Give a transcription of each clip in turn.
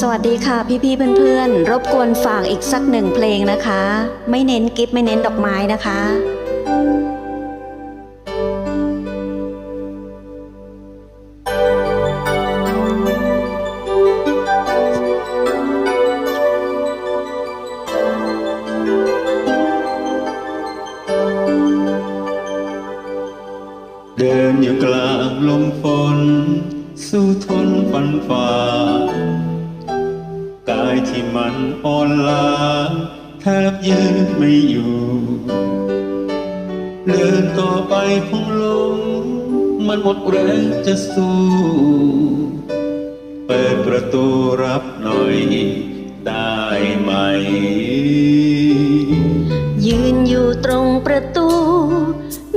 สวัสดีค่ะพี่ๆเพื่อนๆ รบกวนฝากอีกสักหนึ่งเพลงนะคะ ไม่เน้นกิฟต์ไม่เน้นดอกไม้นะคะเดินอยู่กลางลมฝน สู้ทนฟันฝ่าายที่มันอ่อนล้าแทบยืนไม่อยู่เดินต่อไปคงลง มันหมดแรงจะสู้ เปิดประตูรับหน่อยได้ไหม ยืนอยู่ตรงประตู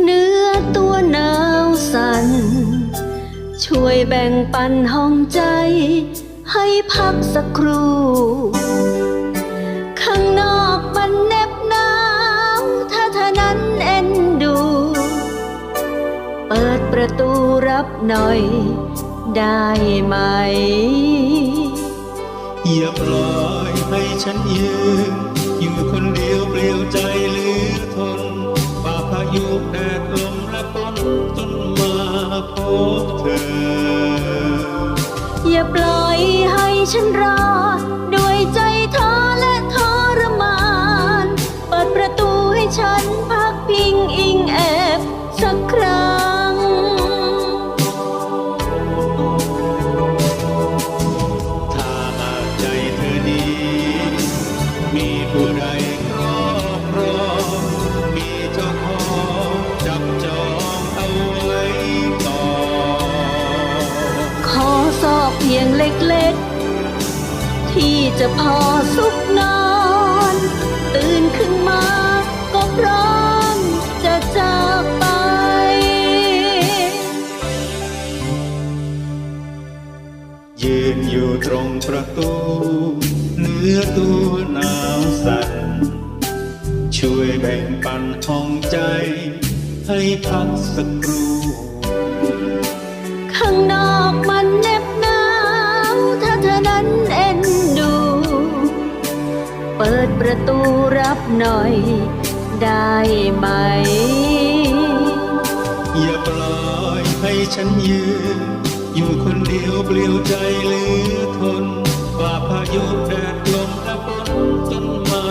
เนื้อตัวหนาวสั่นช่วยแบ่งปันห้องใจ ให้พักสักครู่ ข้างนอกมันเหน็บหนาวถ้าเธอนั้นเอ็นดู เปิดประตูรับหน่อยได้ไหม อย่าปล่อยให้ฉันยืนอยู่คนเดียวเปลี่ยวใจเหลือทนฝ่าพายุแดดลมและฝนจนมาพบ ฉันรอ ด้วยใจท้อและทรมาน เปิดประตูให้ฉันพักพิงอิงแอบสักครั้ง ถ้าหากใจเธอดี มีผู้ใดครอบครองมีเจ้าของจับจองเอาไว้ก่อนขอสอบเพียงเล็กๆ ที่จะพอสุขนอน ตื่นขึ้นมาก็พร้อมจะจากไป ยืนอยู่ตรงประตูเนื้อตัวหนาวสั่น ช่วยแบ่งปันห้องใจ ให้พักสักครู่ ตูรับหน่อยได้ไหม อย่าปล่อยให้ฉันยืน อยู่คนเดียวเปลี่ยวใจหลือทนฝ่าพายุแดดลมและฝนจนมา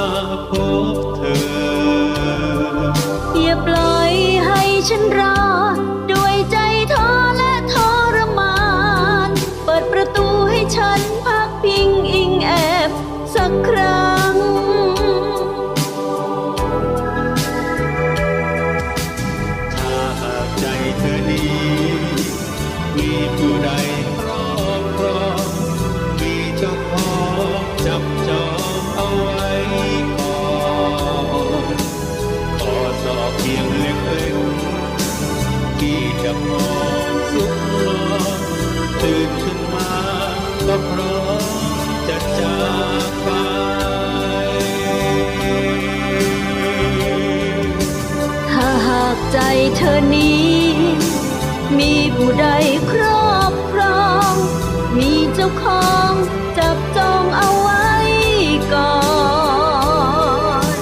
พบเธอ อย่าปล่อยให้ฉันรอ ด้วยใจท้อและทรมาน เปิดประตูให้ฉันพักพิงอิงแอบสักครั้ง ๆที่จะพอสุขนอนตื่นขึ้นมาก็พร้อมจะจากไปถ้าหากใจเธอนี้ มีผู้ใดครอบครอง มีเจ้าของจับจองเอาไว้ก่อน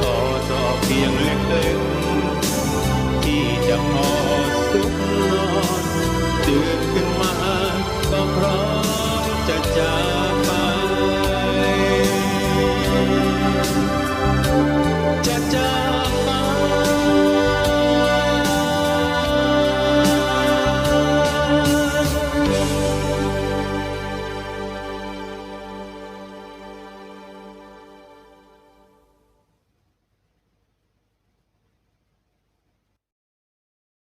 ขอสอเพียงเล็กๆที่จะพอสุ จะจาก